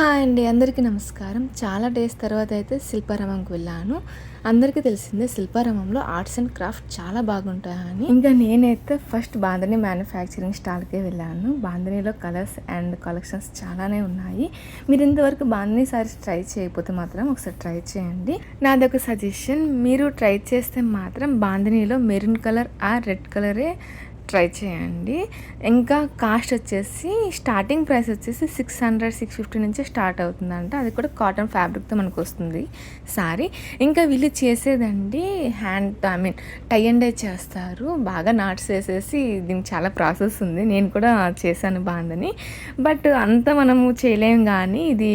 Hi అండి అందరికీ నమస్కారం. చాలా డేస్ తర్వాత అయితే శిల్పారామంకి వెళ్ళాను. అందరికీ తెలిసిందే శిల్పారామంలో ఆర్ట్స్ అండ్ క్రాఫ్ట్ చాలా బాగుంటాయని. ఇంకా నేనైతే ఫస్ట్ బాంధని మ్యానుఫ్యాక్చరింగ్ స్టాల్కే వెళ్ళాను. బాంధనీలో కలర్స్ అండ్ కలెక్షన్స్ చాలానే ఉన్నాయి. మీరు ఇంతవరకు బాంధనీ సారీస్ ట్రై చేయకపోతే మాత్రం ఒకసారి ట్రై చేయండి. నాది ఒక సజెషన్ మీరు ట్రై చేస్తే మాత్రం బాంధనీలో మెరూన్ కలర్ ఆ రెడ్ కలరే ట్రై చేయండి. ఇంకా కాస్ట్ వచ్చేసి స్టార్టింగ్ ప్రైస్ వచ్చేసి సిక్స్ హండ్రెడ్ సిక్స్ ఫిఫ్టీ నుంచి స్టార్ట్ అవుతుందంట. అది కూడా కాటన్ ఫ్యాబ్రిక్తో మనకు వస్తుంది సారీ. ఇంకా వీళ్ళు చేసేదండి hand I mean tie and dye చేస్తారు. బాగా నాట్స్ వేసేసి దీనికి చాలా ప్రాసెస్ ఉంది. నేను కూడా చేశాను బాగుందని. బట్ అంత మనము చేయలేం కానీ ఇది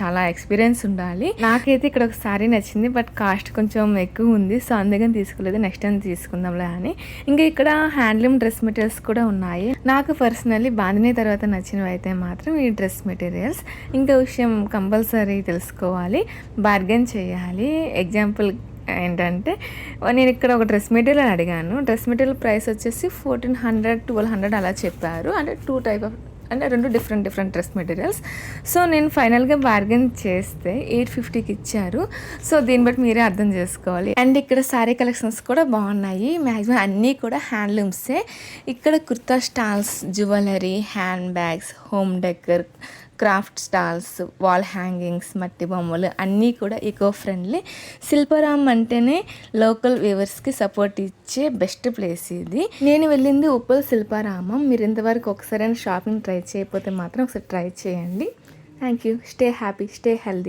చాలా ఎక్స్పీరియన్స్ ఉండాలి. నాకైతే ఇక్కడ ఒక సారీ నచ్చింది బట్ కాస్ట్ కొంచెం ఎక్కువ ఉంది. సో అందుకని తీసుకోలేదు. నెక్స్ట్ టైం తీసుకుందాంలే అని. ఇంకా ఇక్కడ హ్యాండ్లూమ్ డ్రెస్ డ్రెస్ మెటీరియల్స్ కూడా ఉన్నాయి. నాకు పర్సనల్లీ బాందిని తర్వాత నచ్చినవి అయితే మాత్రం ఈ డ్రెస్ మెటీరియల్స్. ఇంకా విషయం కంపల్సరీ తెలుసుకోవాలి. బార్గెన్ చేయాలి. ఎగ్జాంపుల్ ఏంటంటే నేను ఇక్కడ ఒక డ్రెస్ మెటీరియల్ అడిగాను. డ్రెస్ మెటీరియల్ ప్రైస్ వచ్చేసి ఫోర్టీన్ హండ్రెడ్ ట్వెల్వ్ హండ్రెడ్ అలా చెప్పారు. అంటే టూ టైప్ ఆఫ్ అంటే రెండు different different dress materials so నేను ఫైనల్గా బార్గెన్ చేస్తే ఎయిట్ ఫిఫ్టీకి ఇచ్చారు. సో దీన్ని బట్టి మీరే అర్థం చేసుకోవాలి. అండ్ ఇక్కడ శారీ కలెక్షన్స్ కూడా బాగున్నాయి. మ్యాక్సిమం అన్నీ కూడా హ్యాండ్లూమ్సే ఇక్కడ kurta stalls jewellery hand bags home decor craft stalls wall hangings మట్టి బొమ్మలు అన్నీ కూడా ఈకో ఫ్రెండ్లీ శిల్పారామం అంటేనే లోకల్ వ్యూవర్స్కి సపోర్ట్ ఇచ్చే బెస్ట్ ప్లేస్ ఇది. నేను వెళ్ళింది ఉప్పల్ శిల్పారామం. మీరు ఇంతవరకు ఒకసారి షాపింగ్ ట్రై చేయకపోతే మాత్రం ఒకసారి ట్రై చేయండి. Thank you stay happy stay healthy